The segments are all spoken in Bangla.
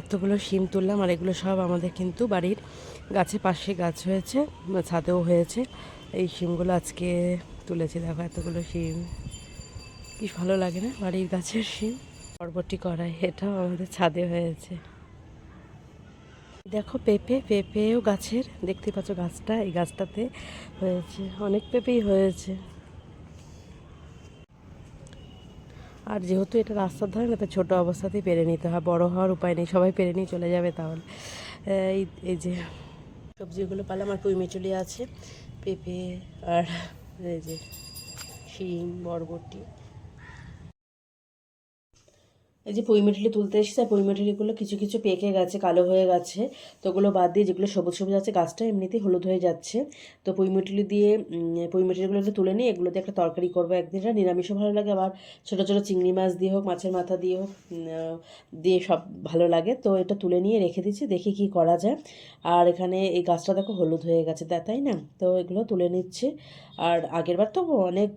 এতগুলো শিম তুললাম আর এগুলো সব আমাদের কিন্তু বাড়ির গাছে পাশে গাছ হয়েছে, ছাদেও হয়েছে। এই শিমগুলো আজকে তুলেছি, দেখো এতগুলো শিম। কি ভালো লাগে না বাড়ির গাছের শিম। পরবর্তী করাই এটাও আমাদের ছাদে হয়েছে। দেখো পেঁপে, পেঁপেও গাছের, দেখতে পাচ্ছ গাছটা, এই গাছটাতে হয়েছে, অনেক পেঁপেই হয়েছে। আর যেহেতু এটা রাস্তার ধারে, না, তো ছোটো অবস্থাতেই পেরে নিতে হয়। বড় হওয়ার উপায় নেই, সবাই পেরে নিয়ে চলে যাবে তাহলে। এই এই যে সবজিগুলো পালাম, আর পুঁই মিচুলি আছে, পেঁপে আর এই যে শিম, বরবটি। এই যে পুঁই মিঠুলি তুলতে এসেছে পুঁই মিঠুলিগুলো কিছু কিছু পেকে গেছে, কালো হয়ে গেছে। তো ওগুলো বাদ দিয়ে যেগুলো সবুজ সবুজ আছে, গাছটা এমনিতেই হলুদ হয়ে যাচ্ছে। তো পুঁই মিঠুলি দিয়ে পুঁই মিঠুলিগুলো একটু তুলে নিয়ে এগুলো দিয়ে একটা তরকারি করব একদিন। নিরামিষও ভালো লাগে, আবার ছোটো ছোটো চিংড়ি মাছ দিয়ে হোক, মাছের মাথা দিয়ে হোক দিয়ে সব ভালো লাগে। তো এটা তুলে নিয়ে রেখে দিচ্ছি, দেখি কি করা যায়। আর এখানে এই গাছটা দেখো হলুদ হয়ে গেছে তাই না? তো এগুলো তুলে নিচ্ছে। আর আগেরবার তো অনেক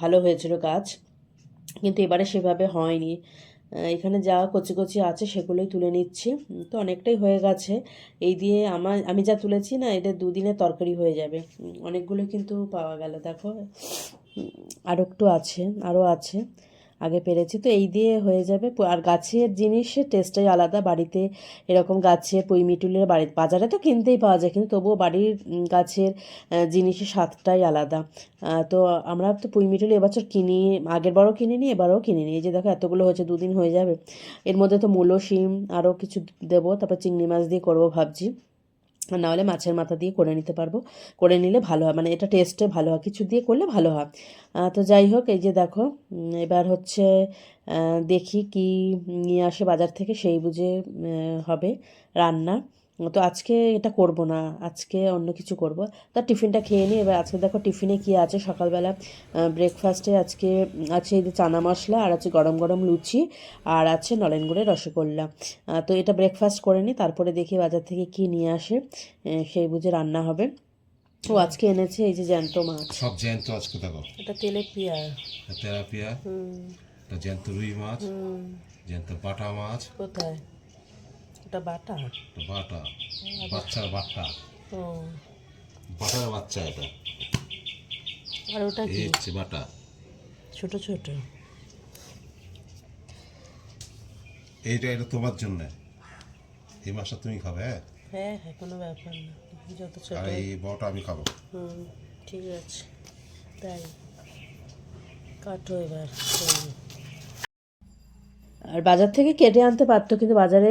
ভালো হয়েছিল গাছ, কিন্তু এবারে সেভাবে হয়নি। এখানে যা কচি কচি আছে সেগুলোই তুলে নিচ্ছি। তো অনেকটাই হয়ে গেছে। এই দিয়ে আমার আমি যা তুলেছি না, এটা দুদিনে তরকারি হয়ে যাবে। অনেকগুলো কিন্তু পাওয়া গেল, দেখো। আর একটু আছে আরও আছে। আগে পেরেছি। তো এই দিয়ে হয়ে যাবে আর গাছের জিনিসের টেস্টটাই আলাদা। বাড়িতে এরকম গাছের পুঁই মিটুলের বাড়ি বাজারে তো কিনতেই পাওয়া যায়, কিন্তু তবুও বাড়ির গাছের জিনিসের স্বাদটাই আলাদা। তো আমরা তো পুঁই মিটুলি এবছর কিনি, আগের বারও কিনিনি, এবারও কিনিনি। এই যে দেখো এতগুলো হয়েছে, দুদিন হয়ে যাবে। এর মধ্যে তো মূলো, শিম, আরও কিছু দেবো, তারপর চিংড়ি মাছ দিয়ে করব ভাবছি। আর না হলে মাছের মাথা দিয়ে করে নিতে পারব। করে নিলে ভালো হয় মানে এটা টেস্টে ভালো হয়। কিছু দিয়ে করলে ভালো হয়। তো যাই হোক, এই যে দেখো এবার হচ্ছে দেখি কি নিয়ে আসে বাজার থেকে, সেই বুঝে হবে রান্না। তো আজকে এটা করব না আজকে অন্য কিছু করব। তা টিফিনটা খেয়ে নিই এবার আজকে দেখো টিফিনে কি আছে? সকালবেলা ব্রেকফাস্টে আজকে আছে এই যে চানা মশলা আর আছে গরম গরম লুচি আর আছে নলেন গুড়ের রসগোল্লা। তো এটা ব্রেকফাস্ট করে নিই তারপরে দেখি বাজার থেকে কি নিয়ে আসে সেই বুঝে রান্না হবে। ও আজকে এনেছে এই যে জ্যান্ত মাছ। সব জ্যান্ত আজকে দেখো। এটা তেলের পিয়া তেলাপিয়া হুম। এটা জ্যান্ত রুই মাছ হুম। জ্যান্ত বাটা মাছ। কোথায়? ওটা বাটা। এটা বাটা। বাচ্চার বাটা। ও বাটার বাচ্চা এটা। আর ওটা কি? হচ্ছে বাটা। ছোট ছোট। এইটা এটা তোমার জন্য। এই মাছটা তুমি খাবে হ্যাঁ? হ্যাঁ হ্যাঁ কোনো ব্যাপার না। যত ছোট আর এই বড়টা আমি খাব। হুম ঠিক আছে। তাই কাটো এবার। আর বাজার থেকে কেটে আনতে পারতো, কিন্তু বাজারে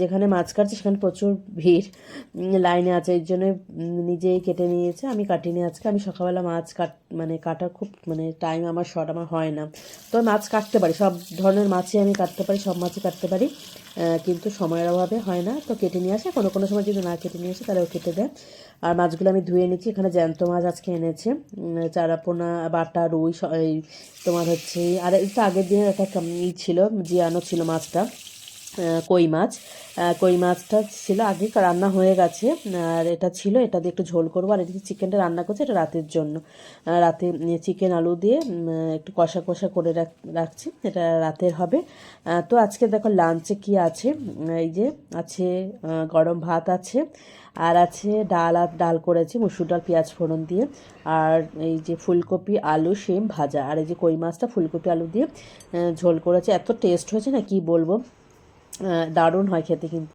যেখানে মাছ কাটছে সেখানে প্রচুর ভিড়। লাইনে আছে এর জন্য নিজেই কেটে নিয়েছে। আমি কাটিনি আজকে। আমি সকালবেলা মাছ কাট মানে কাটার খুব মানে টাইম আমার শর্ট আমার হয় না। তো মাছ কাটতে পারি, সব ধরনের মাছই আমি কাটতে পারি, সব মাছই কাটতে পারি। কিন্তু সময়ের অভাবে হয় না। তো কেটে নিয়ে আসে। কোনো কোনো সময় যদি না কেটে নিয়ে আসে ও কেটে দেয়। আর মাছগুলো আমি ধুয়ে নিচ্ছি। এখানে জ্যান্ত মাছ আজকে এনেছে। চারাপোনা, বাটা, রুই তোমার হচ্ছে, আর এটা আগের দিনের একটা ই ছিল, জিয়ানো ছিল মাছটা। কই মাছ। কই মাছটা ছিল আগে রান্না হয়ে গেছে। আর এটা ছিল, এটা দিয়ে একটু ঝোল করব। আর এদিকে চিকেনটা রান্না করছে, এটা রাতের জন্য। রাতে চিকেন, আলু দিয়ে একটু কষা কষা করে রাখ- রাখছি। এটা রাতের হবে। তো আজকে দেখো লাঞ্চে কি আছে? এই যে আছে গরম ভাত আছে। আর আছে ডাল আর ডাল করেছি, মুসুর ডাল, পেঁয়াজ ফোড়ন দিয়ে। আর এই যে ফুলকপি, আলু, শিম ভাজা। আর এই যে কই মাছটা, ফুলকপি, আলু দিয়ে ঝোল করেছে। এত টেস্ট হয়েছে না, কি বলব? দারুণ হয় খেতে কিন্তু।